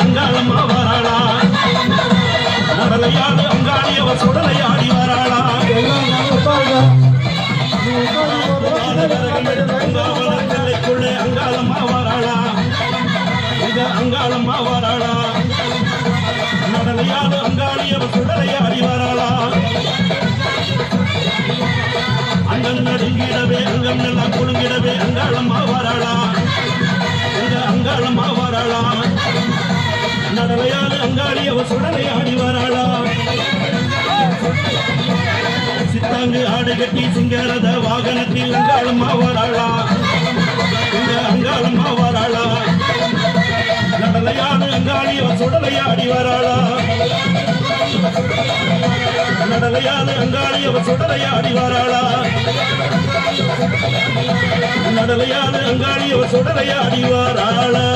அங்காளம்மா வராளா நடலையாடு அங்காளி சுடலையாடி வராளா. அங்காவனத்தில்லைக்குள்ளே அங்காளம்மா வராளா இங்க அங்காளம்மா வராளா நடலையாடு அங்காளி சுடலையாடி வராளா. அங்கம் நடுங்கிடவே அங்கம் நல்லா குலுங்கிடவே அங்காளம்மா நடலையாடு அவ சுடலை ஆடி வராளா சித்தாங்கு ஆடு கட்டி சிங்காரத வாகனத்தில் அங்காளம்மா வராளா இங்க அங்காளம்மா வராளா நடலையாடு அங்காளி அவ சுடலை ஆடி வராளா நடலையாடு அங்காளி அவ சுடலை ஆடி வராளா நடலையாடு அங்காளி அவ சுடலை ஆடி வராளா